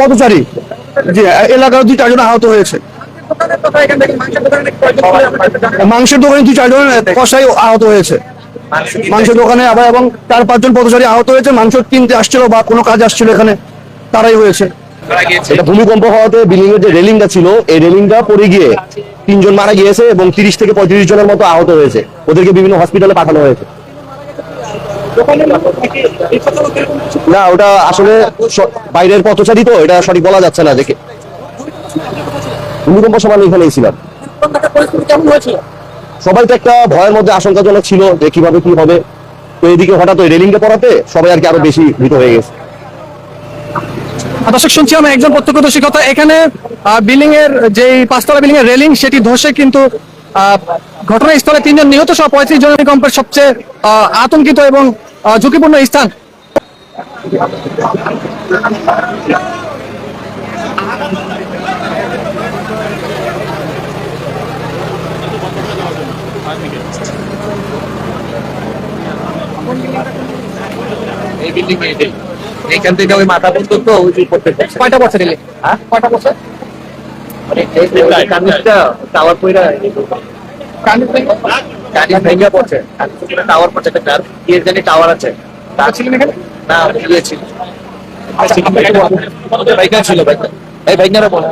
পথচারী জি, এলাকার দুই চারজন আহত হয়েছে। মাংসের দোকানে দুই চারজন কষাই আহত হয়েছে। মাংসের দোকানে আবার এবং চার পাঁচজন পথচারী আহত হয়েছে। মাংস কিনতে আসছিল বা কোনো কাজ আসছিল এখানে, তারাই হয়েছে। এটা ভূমিকম্প হওয়াতে বিল্ডিং এর যে রেলিংটা ছিল, এই রেলিংটা পড়ে গিয়ে তিনজন মারা গিয়েছে এবং তিরিশ থেকে পঁয়ত্রিশ জনের মতো আহত হয়েছে। ওদেরকে বিভিন্ন হসপিটালে পাঠানো হয়েছে। না ওটা আসলে বাইরের পথচারী তো এটা সঠিক বলা যাচ্ছে না দেখে। ভূমিকম্প সময় আমি এখানেই ছিলাম সবাই তো একটা ভয়ের মধ্যে আশঙ্কাজনক ছিল যে কীভাবে কি হবে। তো এদিকে হঠাৎ ওই রেলিংটা পড়াতে সবাই আর কি আরও বেশি ভীত হয়ে গেছে। দর্শক শুনছি আমি একজন প্রত্যক্ষদর্শী। কথা এখানে বিল্ডিং এর যে পাঁচতলা বিল্ডিং এর রেলিং সেটি ধসে কিন্তু ঘটনাস্থলে তিনজন নিহত সহ পঁয়ত্রিশ জন ভূমিকম্পের সবচেয়ে আতঙ্কিত এবং ঝুঁকিপূর্ণ স্থান। এই বিল্ডিং এইখান থেকে ওই মাথা পর্যন্ত ওই কয়টা বছর রেলিং হ্যাঁ? কয়টা বছর? টাওয়ার পয়রা কানিস ভেঙে পড়ছে টাওয়ার পড়ছে একটা কার কি জানি টাওয়ার আছে। তার ছিলেন এখানে? না গিয়েছিল বাইকা ছিল। বাইকা এই বাইকারা বল।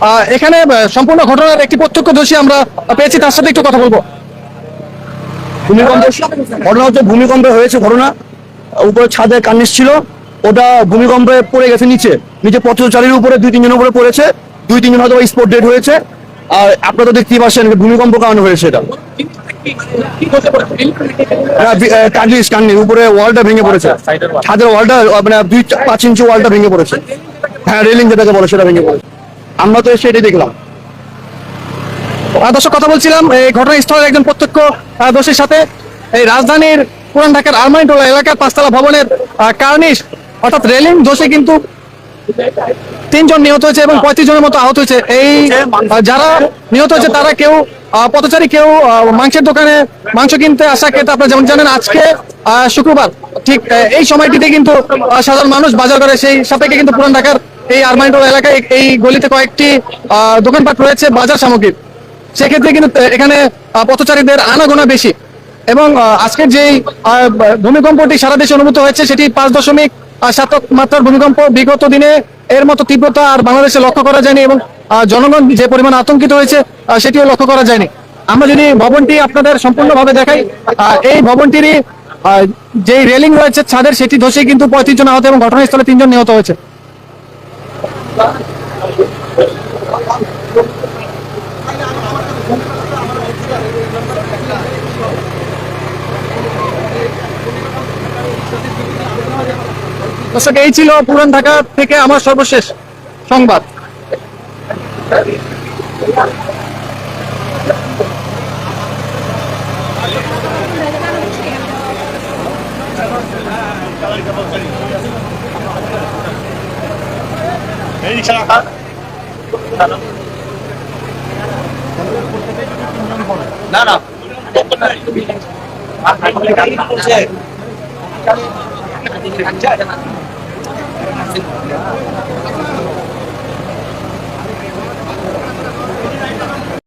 আহ, এখানে সম্পূর্ণ ঘটনার একটি প্রত্যক্ষদর্শী আমরা পেয়েছি তার সাথে একটু কথা বলব। ভূমিকম্প ঘটনা হচ্ছে ভূমিকম্পে হয়েছে ঘটনা উপরে ছাদে কার্নিশ ছিল। ওটা ভূমিকম্পে পড়ে গেছে নিচে। নিচে পথচারীর উপরে দুই তিনজনের উপরে পড়েছে। দুই তিনজন হয়তো স্পট ডেড হয়েছে। আর আপনারা তো দেখতেই পাচ্ছেন ভূমিকম্প কারণে হয়েছে এটা। কার্নিশ উপরে ওয়ালটা ভেঙে পড়েছে। ছাদের ওয়ালটা মানে দুই পাঁচ ইঞ্চি ওয়ালটা ভেঙে পড়েছে। হ্যাঁ রেলিং যেটাকে বলে সেটা ভেঙে পড়েছে। আমরা তো সেটাই দেখলাম। দর্শক কথা বলছিলাম এই ঘটনাস্থলের একজন প্রত্যক্ষ দোষীর সাথে। এই রাজধানীর পুরান ঢাকার আরমাইটোলা এলাকার পাঁচতলা ভবনের কার্নিশ অর্থাৎ রেলিং দোষে কিন্তু তিনজন নিহত হয়েছে এবং পঁয়ত্রিশ জনের মতো আহত হয়েছে। এই যারা নিহত হয়েছে তারা কেউ পথচারী কেউ মাংসের দোকানে মাংস কিনতে আসা ক্রেতা, আপনারা যেমন জানেন, আজকে শুক্রবার, ঠিক এই সময়টিতে কিন্তু সাধারণ মানুষ বাজার করে, সেই সাপেক্ষে কিন্তু পুরান ঢাকার এই আরমাইটোলা এলাকায় এই- গলিতে কয়েকটি দোকানপাট রয়েছে, বাজার সামগ্রীর। সেক্ষেত্রে কিন্তু এখানে পথচারীদের আনাগোনা বেশি। এবং আজকের যে ভূমিকম্পটি সারা দেশে অনুভূত হয়েছে, সেটি পাঁচ দশমিক আহ, সাত মাত্রার ভূমিকম্প বিগত দিনে এর মতো তীব্রতা আর বাংলাদেশে লক্ষ্য করা যায়নি এবং জনগণ যে পরিমাণ আতঙ্কিত হয়েছে সেটিও লক্ষ্য করা যায়নি। আমরা যদি ভবনটি আপনাদের সম্পূর্ণভাবে দেখাই এই ভবনটিরই যে রেলিং রয়েছে ছাদের সেটি ধসে কিন্তু পঁয়ত্রিশ জন আহত এবং ঘটনাস্থলে তিনজন নিহত হয়েছে। দর্শক এই ছিল পুরান ঢাকা থেকে আমার সর্বশেষ সংবাদ। না না। Yeah.